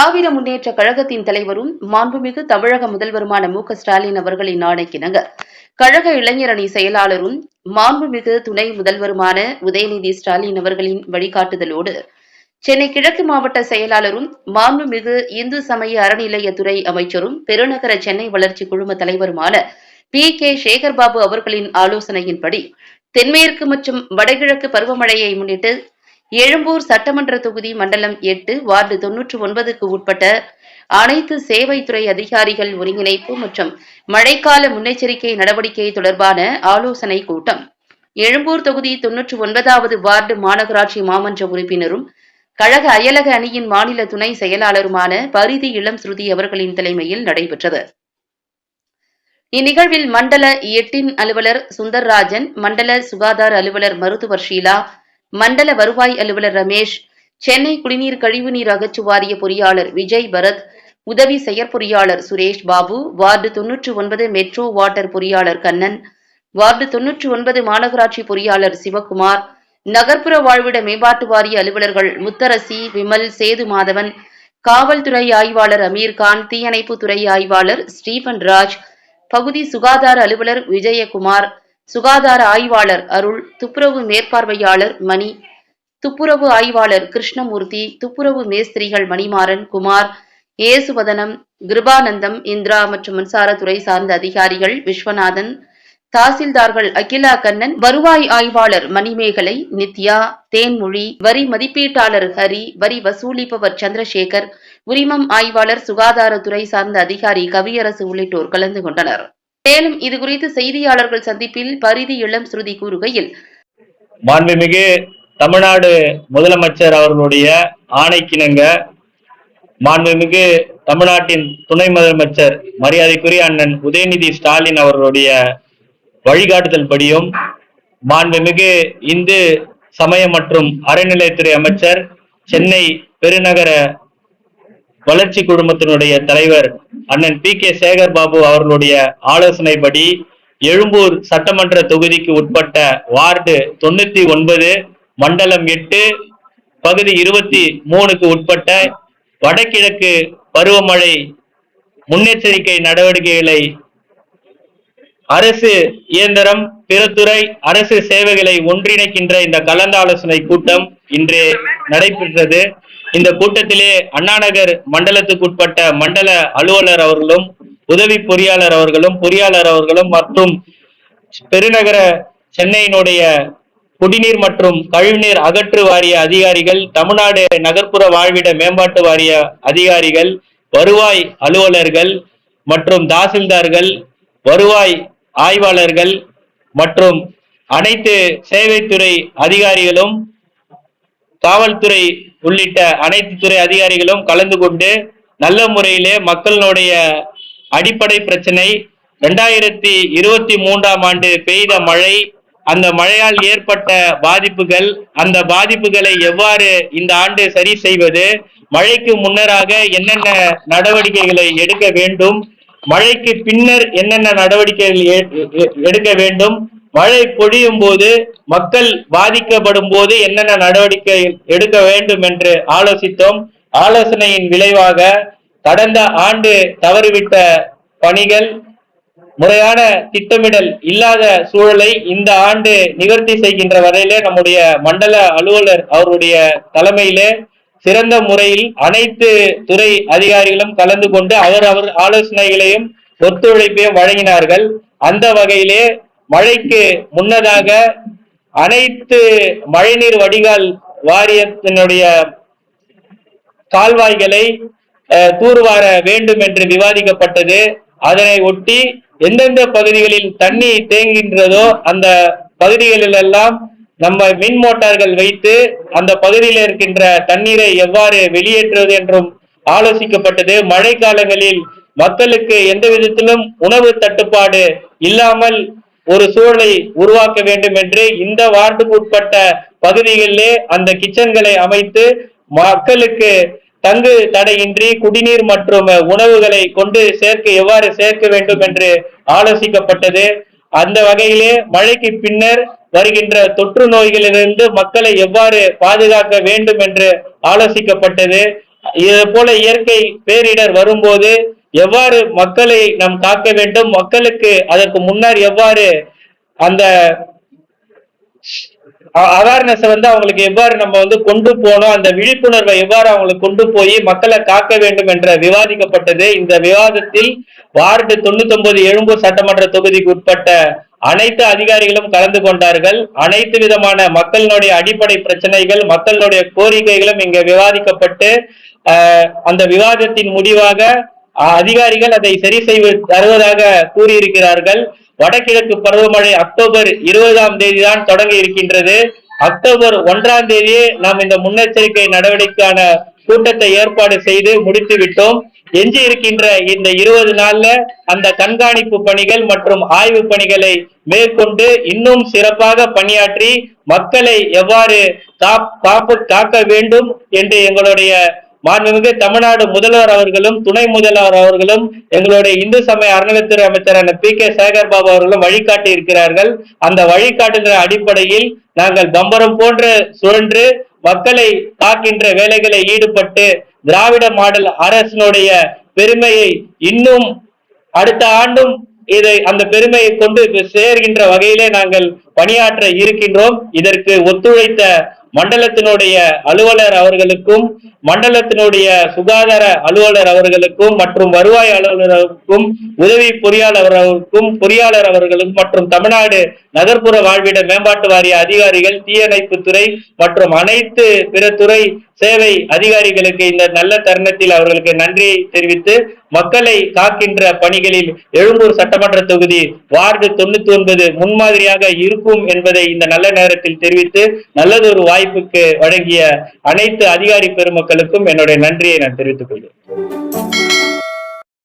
திராவிட முன்னேற்ற கழகத்தின் தலைவரும் மாண்புமிகு தமிழக முதல்வருமான மு க ஸ்டாலின் அவர்களின் ஆணைக்கிணங்க கழக இளைஞரணி செயலாளரும் மாண்புமிகு துணை முதல்வருமான உதயநிதி ஸ்டாலின் அவர்களின் வழிகாட்டுதலோடு சென்னை கிழக்கு மாவட்ட செயலாளரும் மாண்புமிகு இந்து சமய அறநிலையத்துறை அமைச்சரும் பெருநகர சென்னை வளர்ச்சி குழும தலைவருமான பி. கே. சேகர்பாபு அவர்களின் ஆலோசனையின்படி தென்மேற்கு மற்றும் வடகிழக்கு பருவமழையை முன்னிட்டு எழும்பூர் சட்டமன்ற தொகுதி மண்டலம் எட்டு வார்டு தொன்னூற்று ஒன்பதுக்கு உட்பட்ட அனைத்து சேவைத்துறை அதிகாரிகள் ஒருங்கிணைப்பு மற்றும் மழைக்கால முன்னெச்சரிக்கை நடவடிக்கை தொடர்பான ஆலோசனை கூட்டம். எழும்பூர் தொகுதி தொன்னூற்று ஒன்பதாவது வார்டு மாநகராட்சி மாமன்ற உறுப்பினரும் கழக அயலக அணியின் மாநில துணை செயலாளருமான பரிதி இளம் ஸ்ருதி அவர்களின் தலைமையில் நடைபெற்றது. இந்நிகழ்வில் மண்டல எட்டின் அலுவலர் சுந்தர்ராஜன் மண்டல சுகாதார அலுவலர் மருத்துவர் ஷீலா மண்டல வருவாய் அலுவலர் ரமேஷ் சென்னை குடிநீர் கழிவுநீர் அகற்று வாரிய பொறியாளர் விஜய் பரத் உதவி செயற்பொறியாளர் சுரேஷ் பாபு வார்டு தொன்னூற்று ஒன்பது மெட்ரோ வாட்டர் பொறியாளர் கண்ணன் வார்டு தொன்னூற்று ஒன்பது மாநகராட்சி பொறியாளர் சிவக்குமார் நகர்ப்புற வாழ்விட மேம்பாட்டு வாரிய அலுவலர்கள் முத்தரசி விமல் சேது மாதவன் காவல்துறை ஆய்வாளர் அமீர்கான் தீயணைப்பு துறை ஆய்வாளர் ஸ்டீபன் ராஜ் பகுதி சுகாதார அலுவலர் விஜயகுமார் சுகாதார ஆய்வாளர் அருள் துப்புரவு மேற்பார்வையாளர் மணி துப்புரவு ஆய்வாளர் கிருஷ்ணமூர்த்தி துப்புரவு மேஸ்திரிகள் மணிமாறன் குமார் ஏசுவதனம் கிருபானந்தம் இந்திரா மற்றும் மின்சாரத்துறை சார்ந்த அதிகாரிகள் விஸ்வநாதன் தாசில்தார்கள் அகிலா கண்ணன் வருவாய் ஆய்வாளர் மணிமேகலை நித்யா தேன்மொழி வரி மதிப்பீட்டாளர் ஹரி வரி வசூலிப்பவர் சந்திரசேகர் உரிமம் ஆய்வாளர் சுகாதாரத்துறை சார்ந்த அதிகாரி கவியரசு உள்ளிட்டோர் கலந்து கொண்டனர். மேலும் இதுகுறித்து செய்தியாளர்கள் சந்திப்பில் பரிதி இளம் ஸ்ருதி கூறுகையில் மாண்புமிகு தமிழ்நாடு முதலமைச்சர் அவர்களுடைய ஆணைக்கிணங்க மாண்புமிகு தமிழ்நாட்டின் துணை முதலமைச்சர் மரியாதைக்குரிய அண்ணன் உதயநிதி ஸ்டாலின் அவர்களுடைய வழிகாட்டுதல் படியும் மாண்புமிகு இந்து சமய மற்றும் அறநிலையத்துறை அமைச்சர் சென்னை பெருநகர வளர்ச்சி குழுமத்தினுடைய தலைவர் அண்ணன் பி கே சேகர் பாபு அவர்களுடைய ஆலோசனைப்படி எழும்பூர் சட்டமன்ற தொகுதிக்கு உட்பட்ட வார்டு தொண்ணூத்தி ஒன்பது மண்டலம் எட்டு பகுதி இருபத்தி மூணுக்கு உட்பட்ட வடகிழக்கு பருவமழை முன்னெச்சரிக்கை நடவடிக்கைகளை அரசு இயந்திரம் பிறத்துறை அரசு சேவைகளை ஒன்றிணைக்கின்ற இந்த கலந்தாலோசனை கூட்டம் இன்று நடைபெற்றது. இந்த கூட்டத்திலே அண்ணாநகர் மண்டலத்துக்குட்பட்ட மண்டல அலுவலர் அவர்களும் உதவி பொறியாளர் அவர்களும் பொறியாளர் அவர்களும் மற்றும் பெருநகர சென்னையினுடைய குடிநீர் மற்றும் கழிவுநீர் அகற்று வாரிய அதிகாரிகள் தமிழ்நாடு நகர்ப்புற வாழ்விட மேம்பாட்டு வாரிய அதிகாரிகள் வருவாய் அலுவலர்கள் மற்றும் தாசில்தார்கள் வருவாய் ஆய்வாளர்கள் மற்றும் அனைத்து சேவைத்துறை அதிகாரிகளும் காவல்துறை உள்ளிட்ட அனைத்து துறை அதிகாரிகளும் கலந்து கொண்டு நல்ல முறையிலே மக்களுடைய அடிப்படை பிரச்சனை ரெண்டாயிரத்தி இருபத்தி மூன்றாம் ஆண்டு பெய்த மழை அந்த மழையால் ஏற்பட்ட பாதிப்புகள் அந்த பாதிப்புகளை எவ்வாறு இந்த ஆண்டு சரி செய்வது மழைக்கு முன்னராக என்னென்ன நடவடிக்கைகளை எடுக்க வேண்டும் மழைக்கு பின்னர் என்னென்ன நடவடிக்கைகள் எடுக்க வேண்டும் மழை பொழியும் போது மக்கள் பாதிக்கப்படும் போது என்னென்ன நடவடிக்கை எடுக்க வேண்டும் என்று ஆலோசித்தோம். ஆலோசனையின் விளைவாக கடந்த ஆண்டு தவறிவிட்ட பணிகள் முறையான திட்டமிடல் இல்லாத சூழலை இந்த ஆண்டு நிவர்த்தி செய்கின்ற வரையிலே நம்முடைய மண்டல அலுவலர் அவருடைய தலைமையிலே சிறந்த முறையில் அனைத்து துறை அதிகாரிகளும் கலந்து கொண்டு அவர் அவர் ஆலோசனைகளையும் ஒத்துழைப்பையும் வழங்கினார்கள். அந்த வகையிலே மழைக்கு முன்னதாக அனைத்து மழைநீர் வடிகால் வாரியத்தினுடைய கால்வாய்களை அஹ், தூர்வார வேண்டும் என்று விவாதிக்கப்பட்டது. அதனை ஒட்டி எந்தெந்த பகுதிகளில் தண்ணி தேங்குகின்றதோ அந்த பகுதிகளிலெல்லாம் நம்ம மின் மோட்டார்கள் வைத்து அந்த பகுதியில் இருக்கின்ற தண்ணீரை எவ்வாறு வெளியேற்றுவது என்றும் ஆலோசிக்கப்பட்டது. மழை காலங்களில் மக்களுக்கு எந்த விதத்திலும் உணவு தட்டுப்பாடு இல்லாமல் ஒரு சூழலை உருவாக்க வேண்டும் என்று இந்த வார்டுக்கு உட்பட்ட பகுதிகளிலே அந்த கிச்சன்களை அமைத்து மக்களுக்கு தங்கு தடையின்றி குடிநீர் மற்றும் உணவுகளை கொண்டு சேர்க்க எவ்வாறு சேர்க்க வேண்டும் என்று ஆலோசிக்கப்பட்டது. அந்த வகையிலே மழைக்கு பின்னர் வருகின்ற தொற்று நோய்களிலிருந்து மக்களை எவ்வாறு பாதுகாக்க வேண்டும் என்று ஆலோசிக்கப்பட்டது. இது போல இயற்கை பேரிடர் வரும்போது எவ்வாறு மக்களை நாம் காக்க வேண்டும்? மக்களுக்கு அதற்கு முன்னர் எவ்வாறு அந்த அவேர்னஸ் வந்து அவங்களுக்கு எவ்வாறு நம்ம வந்து கொண்டு போனோம்? அந்த விழிப்புணர்வை எவ்வாறு அவங்களுக்கு கொண்டு போய் மக்களை காக்க வேண்டும் என்ற விவாதிக்கப்பட்டது. இந்த விவாதத்தில் வார்டு தொண்ணூத்தி ஒன்பது எழும்பூர் சட்டமன்ற தொகுதிக்கு உட்பட்ட அனைத்து அதிகாரிகளும் கலந்து கொண்டார்கள். அனைத்து விதமான மக்களினுடைய அடிப்படை பிரச்சனைகள் மக்களுடைய கோரிக்கைகளும் இங்க விவாதிக்கப்பட்டு அஹ், அந்த விவாதத்தின் முடிவாக அஹ், அதிகாரிகள் அதை சரி செய்து தருவதாக கூறியிருக்கிறார்கள். வடகிழக்கு பருவமழை அக்டோபர் இருபதாம் தேதி தான் தொடங்க இருக்கின்றது. அக்டோபர் ஒன்றாம் தேதியே நாம் இந்த முன்னெச்சரிக்கை நடவடிக்கைக்கான கூட்டத்தை ஏற்பாடு செய்து முடித்து விட்டோம் எஞ்சி இருக்கின்ற இந்த இருபது நாள்ல அந்த கண்காணிப்பு பணிகள் மற்றும் ஆய்வு பணிகளை மேற்கொண்டு இன்னும் சிறப்பாக பணியாற்றி மக்களை எவ்வாறு காப்பு காக்க வேண்டும் என்று எங்களுடைய மாண்புமிகு தமிழ்நாடு முதல்வர் அவர்களும் துணை முதல்வர் அவர்களும் எங்களுடைய இந்து சமய அறநிலைத்துறை அமைச்சரான பி. கே. சேகர் பாபு அவர்களும் வழிகாட்டி இருக்கிறார்கள் அந்த வழிகாட்டுகிற அடிப்படையில் நாங்கள் பம்பரம் போன்று சுழன்று மக்களை காக்கின்ற வேலைகளை ஈடுபட்டு திராவிட மாடல் அரசனுடைய பெருமையை இன்னும் அடுத்த ஆண்டும் இதை அந்த பெருமையை கொண்டு சேர்கின்ற வகையிலே நாங்கள் பணியாற்ற இருக்கின்றோம். இதற்கு ஒத்துழைத்த மண்டலத்தினுடைய அலுவலர் அவர்களுக்கும் மண்டலத்தினுடைய சுகாதார அலுவலர் அவர்களுக்கும் மற்றும் வருவாய் அலுவலருக்கும் உதவி பொறியாளர் அவர்களுக்கும் பொறியாளர் அவர்களுக்கும் மற்றும் தமிழ்நாடு நகர்ப்புற வாழ்விட மேம்பாட்டு வாரிய அதிகாரிகள் தீயணைப்பு துறை மற்றும் அனைத்து பிற துறை சேவை அதிகாரிகளுக்கு இந்த நல்ல தருணத்தில் அவர்களுக்கு நன்றியை தெரிவித்து மக்களை காக்கின்ற பணிகளில் எழும்பூர் சட்டமன்ற தொகுதி வார்டு தொண்ணூத்தி ஒன்பது முன்மாதிரியாக இருக்கும் என்பதை இந்த நல்ல நேரத்தில் தெரிவித்து நல்லதொரு வாய்ப்புக்கு வழங்கிய அனைத்து அதிகாரி பெருமக்களுக்கும் என்னுடைய நன்றியை நான் தெரிவித்துக் கொள்கிறேன்.